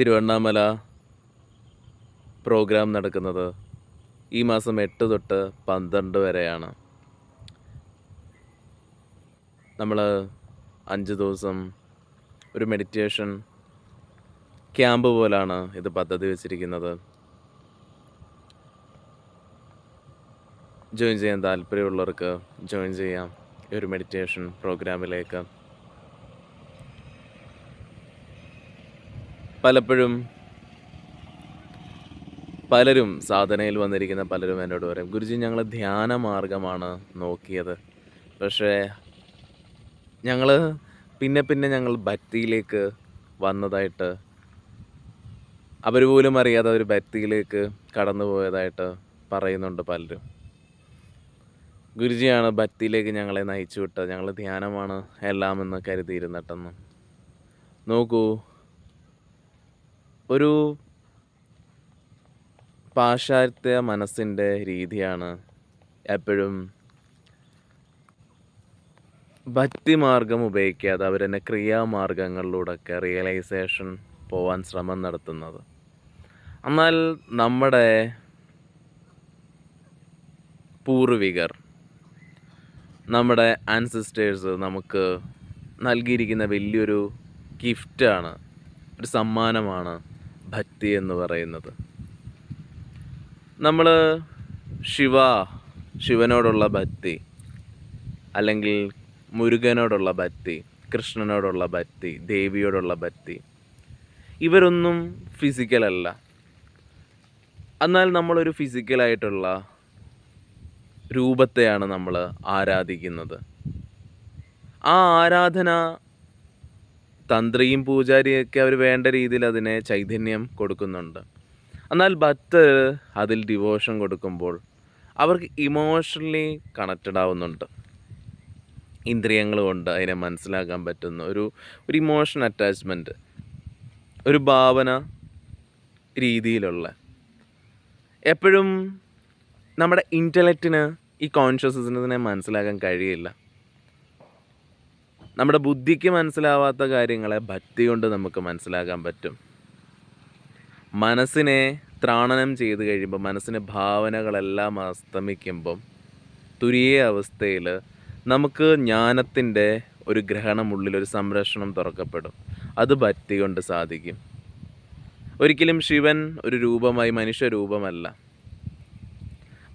Tiruvannamalai programme നടക്കുന്നത് ഈ മാസം എട്ട് തൊട്ട് പന്ത്രണ്ട് വരെയാണ്. നമ്മൾ അഞ്ച് ദിവസം ഒരു മെഡിറ്റേഷൻ ക്യാമ്പ് പോലാണ് ഇത് പദ്ധതി വെച്ചിരിക്കുന്നത്. ജോയിൻ ചെയ്യാൻ താല്പര്യമുള്ളവർക്ക് ജോയിൻ ചെയ്യാം. ഈ ഒരു മെഡിറ്റേഷൻ പ്രോഗ്രാമിലേക്ക് പലപ്പോഴും പലരും സാധനയിൽ വന്നിരിക്കുന്ന പലരും എന്നോട് പറയും ഗുരുജി ഞങ്ങൾ ധ്യാന മാർഗമാണ് നോക്കിയത്. പക്ഷേ ഞങ്ങൾ പിന്നെ പിന്നെ ഞങ്ങൾ ഭക്തിയിലേക്ക് വന്നതായിട്ട് അവർ പോലും അറിയാതെ ഒരു ഭക്തിയിലേക്ക് കടന്നു പോയതായിട്ട് പറയുന്നുണ്ട് പലരും. ഗുരുജിയാണ് ഭക്തിയിലേക്ക് ഞങ്ങളെ നയിച്ചു വിട്ടത്. ഞങ്ങൾ ധ്യാനമാണ് എല്ലാമെന്ന് കരുതിയിരുന്നിട്ടെന്ന്. നോക്കൂ ഒരു പാശ്ചാത്യ മനസ്സിന്റെ രീതിയാണ് എപ്പോഴും ഭക്തിമാർഗം ഉപയോഗിക്കാതെ അവർ തന്നെ ക്രിയാമാർഗങ്ങളിലൂടെയൊക്കെ റിയലൈസേഷൻ പോവാൻ ശ്രമം നടത്തുന്നത്. എന്നാൽ നമ്മുടെ പൂർവികർ നമ്മുടെ ആൻസിസ്റ്റേഴ്സ് നമുക്ക് നൽകിയിരിക്കുന്ന വലിയൊരു ഗിഫ്റ്റാണ് ഒരു സമ്മാനമാണ് ഭക്തി എന്ന് പറയുന്നത്. നമ്മൾ ശിവ ശിവനോടുള്ള ഭക്തി അല്ലെങ്കിൽ മുരുകനോടുള്ള ഭക്തി കൃഷ്ണനോടുള്ള ഭക്തി ദേവിയോടുള്ള ഭക്തി ഇവരൊന്നും ഫിസിക്കലല്ല എന്നാൽ നമ്മളൊരു ഫിസിക്കലായിട്ടുള്ള രൂപത്തെയാണ് നമ്മൾ ആരാധിക്കുന്നത്. ആ ആരാധന തന്ത്രിയും പൂജാരിയൊക്കെ അവർ വേണ്ട രീതിയിൽ അതിനെ ചൈതന്യം കൊടുക്കുന്നുണ്ട്. എന്നാൽ ഭക്തർ അതിൽ ഡിവോഷൻ കൊടുക്കുമ്പോൾ അവർക്ക് ഇമോഷണലി കണക്റ്റഡ് ആവുന്നുണ്ട്. ഇന്ദ്രിയങ്ങൾ കൊണ്ട് അതിനെ മനസ്സിലാക്കാൻ പറ്റുന്ന ഒരു ഒരു ഇമോഷൻ അറ്റാച്ച്മെന്റ് ഒരു ഭാവന രീതിയിലുള്ള എപ്പോഴും നമ്മുടെ ഇന്റലക്റ്റിന് ഈ കോൺഷ്യസ്നെസ്സിനെ മനസ്സിലാക്കാൻ കഴിയില്ല. നമ്മുടെ ബുദ്ധിക്ക് മനസ്സിലാവാത്ത കാര്യങ്ങളെ ഭക്തി കൊണ്ട് നമുക്ക് മനസ്സിലാക്കാൻ പറ്റും. മനസ്സിനെ ത്രാണനം ചെയ്ത് കഴിയുമ്പോൾ മനസ്സിന് ഭാവനകളെല്ലാം അസ്തമിക്കുമ്പം തുരിയ അവസ്ഥയിൽ നമുക്ക് ജ്ഞാനത്തിന്റെ ഒരു ഗ്രഹണമുള്ളിൽ ഒരു സംരക്ഷണം തുറക്കപ്പെടും. അത് ഭക്തി കൊണ്ട് സാധിക്കും. ഒരിക്കലും ശിവൻ ഒരു രൂപമായി മനുഷ്യരൂപമല്ല.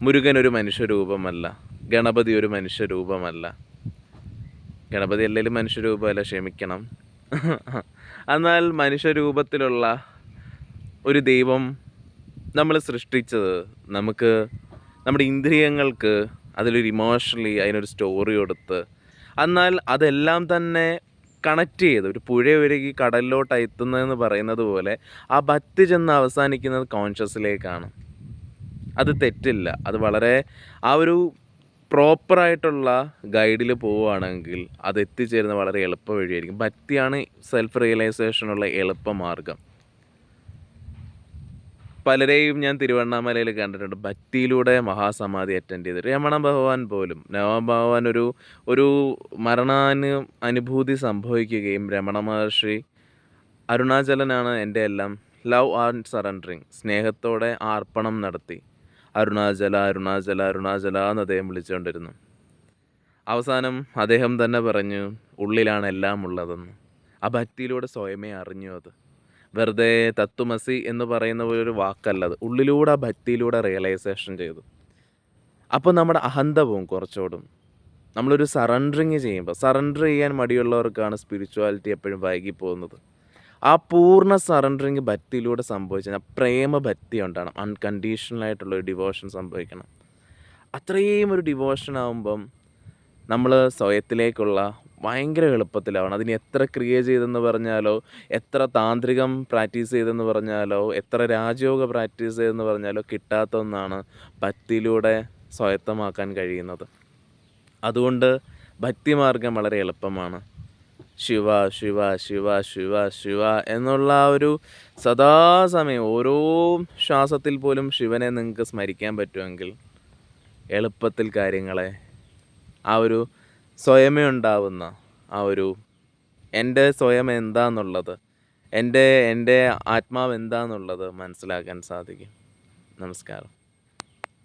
മുരുകൻ ഒരു മനുഷ്യരൂപമല്ല. ഗണപതി ഒരു മനുഷ്യരൂപമല്ല. ഗണപതി അല്ലെങ്കിലും മനുഷ്യരൂപമല്ല ക്ഷമിക്കണം. എന്നാൽ മനുഷ്യരൂപത്തിലുള്ള ഒരു ദൈവം നമ്മൾ സൃഷ്ടിച്ചത് നമുക്ക് നമ്മുടെ ഇന്ദ്രിയങ്ങൾക്ക് അതിലൊരു ഇമോഷണലി അതിനൊരു സ്റ്റോറി കൊടുത്ത് എന്നാൽ അതെല്ലാം തന്നെ കണക്ട് ചെയ്ത് ഒരു പുഴ ഒരുക്കി കടലിലോട്ട് എത്തുന്നതെന്ന് പറയുന്നത് പോലെ ആ ഭക്തി ചെന്ന് അവസാനിക്കുന്നത് കോൺഷ്യസിലേക്കാണ് അത് തെറ്റില്ല. അത് വളരെ ആ ഒരു പ്രോപ്പറായിട്ടുള്ള ഗൈഡിൽ പോവുകയാണെങ്കിൽ അത് എത്തിച്ചേരുന്ന വളരെ എളുപ്പ വഴിയായിരിക്കും. ഭക്തിയാണ് സെൽഫ് റിയലൈസേഷനുള്ള എളുപ്പമാർഗം പലരെയും ഞാൻ തിരുവണ്ണാമലയിൽ കണ്ടിട്ടുണ്ട്. ഭക്തിയിലൂടെ മഹാസമാധി അറ്റൻഡ് ചെയ്ത് രമണ ഭഗവാൻ പോലും രമണ ഭഗവാൻ ഒരു ഒരു മരണാനു അനുഭൂതി സംഭവിക്കുകയും രമണ മഹർഷി അരുണാചലനാണ് എന്റെ എല്ലാം ലവ് ആൻഡ് സറണ്ടറിങ് സ്നേഹത്തോടെ ആർപ്പണം നടത്തി. അരുണാചല അരുണാചല അരുണാചല എന്ന് അദ്ദേഹം വിളിച്ചുകൊണ്ടിരുന്നു. അവസാനം അദ്ദേഹം തന്നെ പറഞ്ഞു ഉള്ളിലാണ് എല്ലാം ഉള്ളതെന്ന്. ആ ഭക്തിയിലൂടെ സ്വയമേ അറിഞ്ഞു അത്. വെറുതെ തത്വമസി എന്ന് പറയുന്ന ഒരു വാക്കല്ലത് ഉള്ളിലൂടെ ആ ഭക്തിയിലൂടെ റിയലൈസേഷൻ ചെയ്തു. അപ്പോൾ നമ്മുടെ അഹന്ത പോവും കുറച്ചുകൂടും. നമ്മളൊരു സറണ്ടറിങ് ചെയ്യുമ്പോൾ സറണ്ടർ ചെയ്യാൻ മടിയുള്ളവർക്കാണ് സ്പിരിച്വാലിറ്റി എപ്പോഴും വൈകി പോകുന്നത് ആ പൂർണ സറണ്ടറിങ് ഭക്തിയിലൂടെ സംഭവിച്ചാൽ പ്രേമ ഭക്തി ഉണ്ടാകണം അൺകണ്ടീഷണൽ ആയിട്ടുള്ള ഒരു ഡിവോഷൻ സംഭവിക്കണം. അത്രയും ഒരു ഡിവോഷൻ ആകുമ്പം നമ്മൾ സ്വയത്തിലേക്കുള്ള ഭയങ്കര എളുപ്പത്തിലാവണം. അതിന് എത്ര ക്രിയ ചെയ്തെന്ന് പറഞ്ഞാലോ എത്ര താന്ത്രികം പ്രാക്ടീസ് ചെയ്തെന്ന് പറഞ്ഞാലോ എത്ര രാജയോഗ പ്രാക്ടീസ് ചെയ്തെന്ന് പറഞ്ഞാലോ കിട്ടാത്ത ഒന്നാണ് ഭക്തിയിലൂടെ സ്വായത്തമാക്കാൻ കഴിയുന്നത്. അതുകൊണ്ട് ഭക്തിമാർഗം വളരെ എളുപ്പമാണ്. ശിവ ശിവ ശിവ ശിവ ശിവ എന്നുള്ള ആ ഒരു സദാസമയം. ഓരോ ശ്വാസത്തിൽ പോലും ശിവനെ നിങ്ങൾക്ക് സ്മരിക്കാൻ പറ്റുമെങ്കിൽ എളുപ്പത്തിൽ കാര്യങ്ങളെ ആ ഒരു സ്വയമേ ഉണ്ടാവുന്ന ആ ഒരു എന്റെ സ്വയം എന്താന്നുള്ളത് എന്റെ എന്റെ ആത്മാവ് എന്താന്നുള്ളത് മനസ്സിലാക്കാൻ സാധിക്കും. നമസ്കാരം.